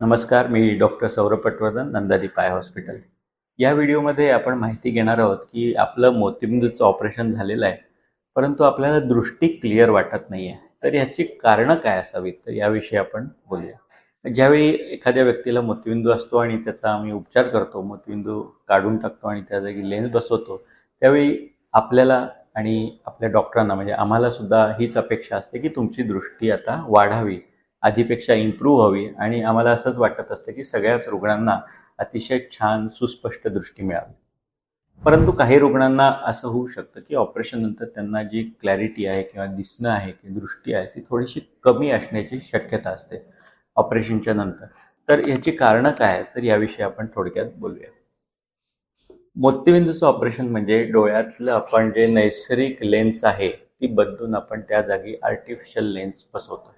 नमस्कार मी डॉक्टर सौरभ पटवर्धन नंदादी पाय हॉस्पिटल. या व्हिडिओमध्ये आपण माहिती घेणार आहोत की आपलं मोतीबिंदूचं ऑपरेशन झालेलं आहे परंतु आपल्याला दृष्टी क्लिअर वाटत नाही आहे तर याची कारणं काय असावीत? तर याविषयी आपण बोलूया. ज्यावेळी एखाद्या व्यक्तीला मोतीबिंदू असतो आणि त्याचा आम्ही उपचार करतो मोतीबिंदू काढून टाकतो आणि त्या जागी लेन्स बसवतो त्यावेळी आपल्याला आणि आपल्या डॉक्टरांना म्हणजे आम्हाला सुद्धा हीच अपेक्षा असते की तुमची दृष्टी आता वाढावी. आधीपेक्षा इम्प्रूव्ह हवी. आणि आम्हाला असंच वाटत असतं की सगळ्याच रुग्णांना अतिशय छान सुस्पष्ट दृष्टी मिळावी. परंतु काही रुग्णांना असं होऊ शकतं की ऑपरेशन नंतर त्यांना जी क्लॅरिटी आहे किंवा दिसणं आहे किंवा दृष्टी आहे ती थोडीशी कमी असण्याची शक्यता असते ऑपरेशनच्या नंतर. तर याची कारणं काय आहेत? तर याविषयी आपण थोडक्यात बोलूया. मोतीबिंदूचं ऑपरेशन म्हणजे डोळ्यातलं आपण जे नैसर्गिक लेन्स आहे ती बदलून आपण त्या जागी आर्टिफिशियल लेन्स बसवतो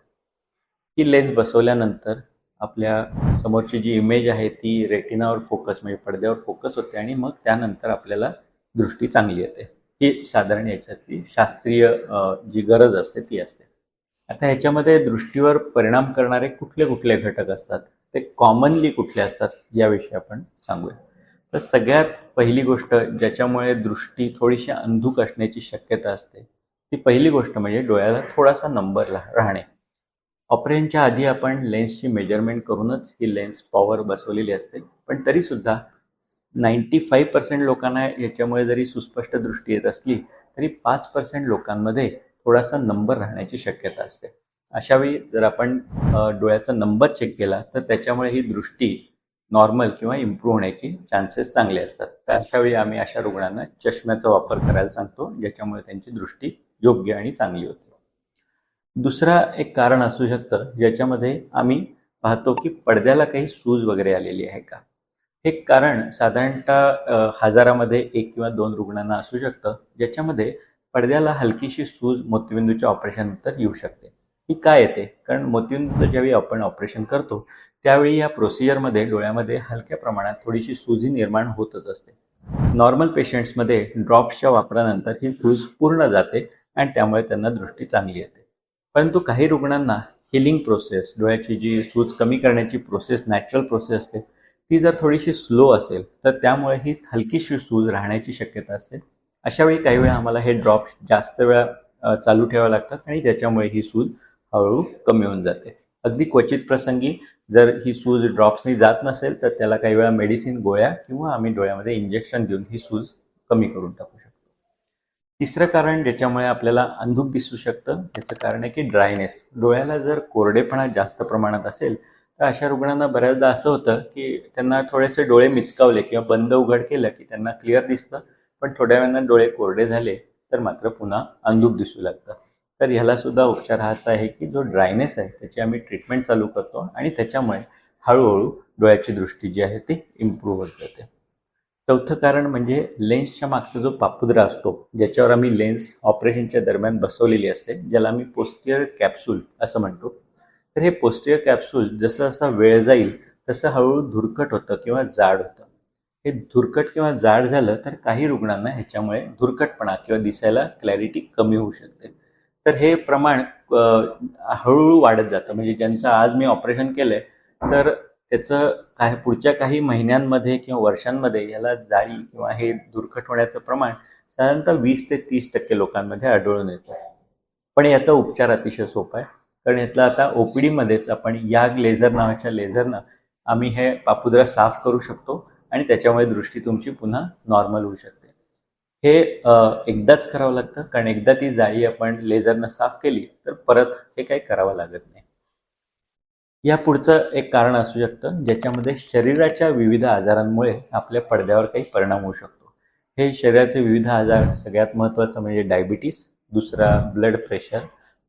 ती लेन्स बसवल्यानंतर आपल्या समोरची जी इमेज आहे ती रेटिनावर फोकस म्हणजे पडद्यावर फोकस होते आणि मग त्यानंतर आपल्याला दृष्टी चांगली येते. ही साधारण याच्यातली शास्त्रीय जी गरज असते ती असते. आता ह्याच्यामध्ये दृष्टीवर परिणाम करणारे कुठले कुठले घटक असतात? ते कॉमनली कुठले असतात? याविषयी आपण सांगूया. तर सगळ्यात पहिली गोष्ट ज्याच्यामुळे दृष्टी थोडीशी अंधुक असण्याची शक्यता असते ती पहिली गोष्ट म्हणजे डोळ्याला थोडासा नंबर राहणे. ऑपरेनच्या आधी आपण लेन्सची मेजरमेंट करूनच ही लेन्स पॉवर बसवलेली असते. पण तरीसुद्धा नाईंटी फाईव्ह पर्सेंट लोकांना याच्यामुळे जरी सुस्पष्ट दृष्टी येत असली तरी पाच पर्सेंट लोकांमध्ये थोडासा नंबर राहण्याची शक्यता असते. अशावेळी जर आपण डोळ्याचा नंबर चेक केला तर त्याच्यामुळे ही दृष्टी नॉर्मल किंवा इम्प्रूव्ह होण्याची चान्सेस चांगले असतात. तर अशावेळी आम्ही अशा रुग्णांना चष्म्याचा वापर करायला सांगतो ज्याच्यामुळे त्यांची दृष्टी योग्य आणि चांगली होते. दुसरा एक कारण असू शकतं ज्याच्यामध्ये आम्ही पाहतो की पडद्याला काही सूज वगैरे आलेली आहे का? हे कारण साधारणतः हजारामध्ये एक किंवा दोन रुग्णांना असू शकतं ज्याच्यामध्ये पडद्याला हलकीशी सूज मोतीबिंदूच्या ऑपरेशननंतर येऊ शकते. ही काय येते? कारण मोतीबिंदूचं ज्यावेळी आपण ऑपरेशन करतो त्यावेळी या प्रोसिजरमध्ये डोळ्यामध्ये हलक्या प्रमाणात थोडीशी सूजी निर्माण होतच असते. नॉर्मल पेशंट्समध्ये ड्रॉप्सच्या वापरानंतर ही सूज पूर्ण जाते आणि त्यामुळे त्यांना दृष्टी चांगली येते. परंतु काही रुग्णांना हिलिंग प्रोसेस डोळ्याची जी सूज कमी करण्याची प्रोसेस नॅचरल प्रोसेस असते ती जर थोडीशी स्लो असेल तर त्यामुळे ही हलकीशी सूज राहण्याची शक्यता असते. अशा वेळी काही वेळा आम्हाला हे ड्रॉप्स जास्त वेळा चालू ठेवावे लागतात आणि त्याच्यामुळे ही सूज हळूहळू कमी होऊन जाते. अगदी क्वचित प्रसंगी जर ही सूज ड्रॉप्सनी जात नसेल तर त्याला काही वेळा मेडिसिन गोळ्या किंवा आम्ही डोळ्यामध्ये इंजेक्शन देऊन ही सूज कमी करून टाकू शकतो. तिसरं कारण ज्याच्यामुळे आपल्याला अंधुक दिसू शकतं त्याचं कारण आहे की ड्रायनेस डोळ्याला जर कोरडेपणा जास्त प्रमाणात असेल तर अशा रुग्णांना बऱ्याचदा असं होतं की त्यांना थोडेसे डोळे मिचकावले किंवा बंद उघड केलं की त्यांना क्लिअर दिसतं पण थोड्या वेळानं डोळे कोरडे झाले तर मात्र पुन्हा अंधुक दिसू लागतं. तर ह्याला सुद्धा उपचार हाचा आहे की जो ड्रायनेस आहे त्याची आम्ही ट्रीटमेंट चालू करतो आणि त्याच्यामुळे हळूहळू डोळ्याची दृष्टी जी आहे ती इम्प्रूव्ह होत जाते. चौथं कारण म्हणजे लेन्सच्या मागचा जो पापुद्रा असतो ज्याच्यावर आम्ही लेन्स ऑपरेशनच्या दरम्यान बसवलेली असते ज्याला आम्ही पोस्टियर कॅप्सूल असं म्हणतो. तर हे पोस्टियर कॅप्सूल जसं जसा वेळ जाईल तसं हळूहळू धुरकट होतं किंवा जाड होतं. हे धुरकट किंवा जाड झालं तर काही रुग्णांना ह्याच्यामुळे धुरकटपणा किंवा दिसायला क्लॅरिटी कमी होऊ शकते. तर हे प्रमाण हळूहळू वाढत जातं. म्हणजे ज्यांचं आज मी ऑपरेशन केलं तर त्याचं काय पुढच्या काही महिन्यांमध्ये किंवा वर्षांमध्ये याला जाळी किंवा हे दुर्घट होण्याचं प्रमाण साधारणतः वीस ते तीस टक्के लोकांमध्ये आढळून येतं. पण याचा उपचार अतिशय सोपा आहे. कारण यातला आता ओपीडी मध्येच आपण याग लेझर नावाच्या लेझरनं आम्ही हे पापुद्रा साफ करू शकतो आणि त्याच्यामुळे दृष्टी तुमची पुन्हा नॉर्मल होऊ शकते. हे एकदाच करावं लागतं. कारण एकदा ती जाळी आपण लेझरनं साफ केली तर परत हे काही करावं लागत नाही. या पुढचं एक कारण असू शकतं ज्याच्यामध्ये शरीराच्या विविध आजारांमुळे आपल्या पडद्यावर काही परिणाम होऊ शकतो. हे शरीराचे विविध आजार सगळ्यात महत्त्वाचं म्हणजे डायबिटीस दुसरा ब्लड प्रेशर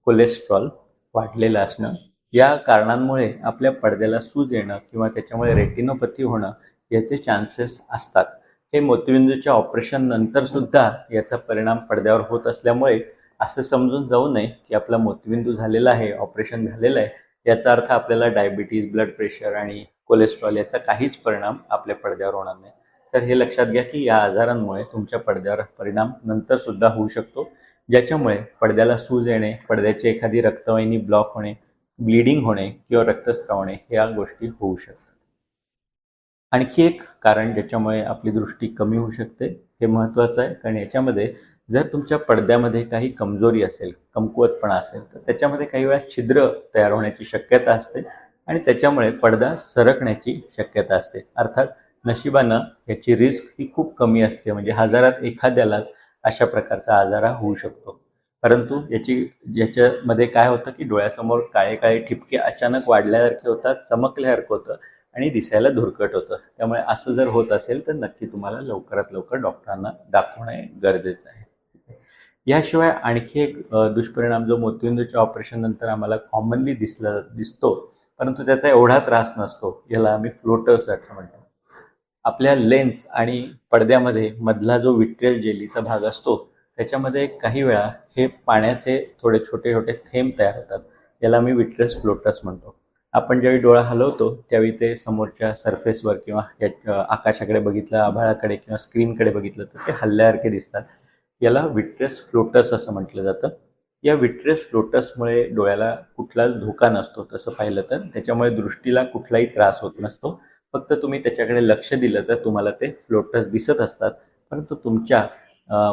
कोलेस्ट्रॉल वाढलेलं असणं या कारणांमुळे आपल्या पडद्याला सूज येणं किंवा त्याच्यामुळे रेटिनोपथी होणं याचे चान्सेस असतात. हे मोतीबिंदूच्या ऑपरेशन नंतर सुद्धा याचा परिणाम पडद्यावर होत असल्यामुळे असं समजून जाऊ नये की आपला मोतीबिंदू झालेला आहे ऑपरेशन झालेलं आहे याचा अर्थ आपल्याला डायबिटीज ब्लड प्रेशर आणि कोलेस्ट्रॉल याचा काहीच परिणाम आपल्या पडद्यावर होणार नाही. तर हे लक्षात घ्या की या आजारांमुळे तुमच्या पडद्यावर परिणाम नंतर सुद्धा होऊ शकतो ज्याच्यामुळे पडद्याला सूज येणे पडद्याची एखादी रक्तवाहिनी ब्लॉक होणे ब्लिडिंग होणे किंवा रक्तस्रावणे ह्या गोष्टी होऊ शकतात. आणखी एक कारण ज्याच्यामुळे आपली दृष्टी कमी होऊ शकते हे महत्त्वाचं आहे. कारण याच्यामध्ये जर तुमच्या पडद्यामध्ये काही कमजोरी असेल कमकुवतपणा असेल तर त्याच्यामध्ये काही वेळा छिद्र तयार होण्याची शक्यता असते आणि त्याच्यामुळे पडदा सरकण्याची शक्यता असते. अर्थात नशिबानं याची रिस्क ही खूप कमी असते. म्हणजे हजारात एखाद्यालाच अशा प्रकारचा आजार होऊ शकतो. परंतु याची याच्यामध्ये काय होतं की डोळ्यासमोर काळे काळे ठिपके अचानक वाढल्यासारखे होतात चमकल्यासारखं होतं आणि दिसायला धुरकट होतं. त्यामुळे असं जर होत असेल तर नक्की तुम्हाला लवकरात लवकर डॉक्टरांना दाखवणे गरजेचं आहे. याशिवाय आणखी एक दुष्परिणाम जो मोतीबिंदूच्या ऑपरेशननंतर आम्हाला कॉमनली दिसला दिसतो परंतु त्याचा एवढा त्रास नसतो याला आम्ही फ्लोटर्स असं म्हणतो. आपल्या लेन्स आणि पडद्यामध्ये मधला जो विट्रियल जेलीचा भाग असतो त्याच्यामध्ये काही वेळा हे पाण्याचे थोडे छोटे छोटे थेंब तयार होतात. याला आम्ही विट्रेस फ्लोटर्स म्हणतो. आपण ज्यावेळी डोळा हलवतो त्यावेळी ते समोरच्या सरफेसवर किंवा या आकाशाकडे बघितलं आभाळाकडे किंवा स्क्रीनकडे बघितलं तर ते हल्ल्यासारखे दिसतात. याला विट्रेस फ्लोटर्स असं म्हटलं जातं. या विट्रेस फ्लोटर्समुळे डोळ्याला कुठलाच धोका नसतो तसं पाहिलं तर. त्याच्यामुळे दृष्टीला कुठलाही त्रास होत नसतो. फक्त तुम्ही त्याच्याकडे लक्ष दिलं तर तुम्हाला ते फ्लोटर्स दिसत असतात. परंतु तुमच्या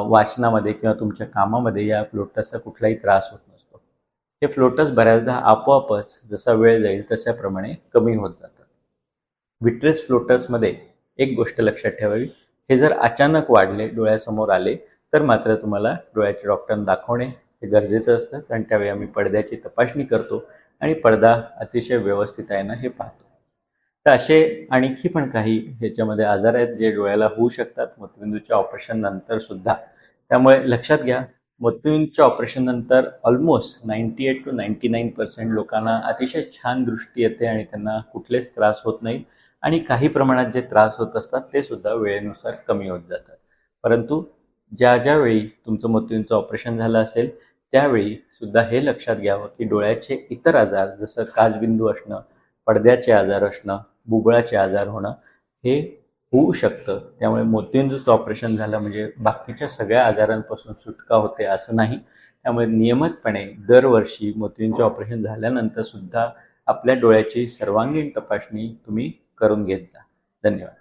वाचनामध्ये किंवा तुमच्या कामामध्ये या फ्लोटर्सचा कुठलाही त्रास होत नसतो. हे फ्लोटर्स बऱ्याचदा आपोआपच जसा वेळ जाईल तशाप्रमाणे कमी होत जातात. विट्रेस फ्लोटसमध्ये एक गोष्ट लक्षात ठेवावी. हे जर अचानक वाढले डोळ्यासमोर आले तर मात्र तुम्हाला डोळ्याच्या डॉक्टरांना दाखवणे हे गरजेचं असतं. कारण त्यावेळी आम्ही पडद्याची तपासणी करतो आणि पडदा अतिशय व्यवस्थित आहे ना हे पाहतो. तर असे आणखी पण काही ह्याच्यामध्ये आजार आहेत जे डोळ्याला होऊ शकतात. मोतीबिंदूच्या ऑपरेशन नंतर सुद्धा. त्यामुळे लक्षात घ्या मोतीबिंदूच्या ऑपरेशन नंतर almost ninety eight to ninety nine percent लोकांना अतिशय छान दृष्टी येते आणि त्यांना कुठलेच त्रास होत नाही. आणि काही प्रमाणात जे त्रास होत असतात ते सुद्धा वेळेनुसार कमी होत जातात. परंतु ज्या ज्यावेळी तुमचं मृत्यूंचं ऑपरेशन झालं असेल त्यावेळी सुद्धा हे लक्षात घ्यावं की डोळ्याचे इतर आजार जसं काचबिंदू असणं पडद्याचे आजार असणं बुबळाचे आजार होणं हे होऊ शकतं. त्यामुळे मोतीबिंदूचं ऑपरेशन झालं म्हणजे बाकीच्या सगळ्या आजारांपासून सुटका होते असं नाही. त्यामुळे नियमितपणे दरवर्षी मोतीबिंदूचे ऑपरेशन झाल्यानंतर सुद्धा आपल्या डोळ्याची सर्वांगीण तपासणी तुम्ही करून घेत जा. धन्यवाद.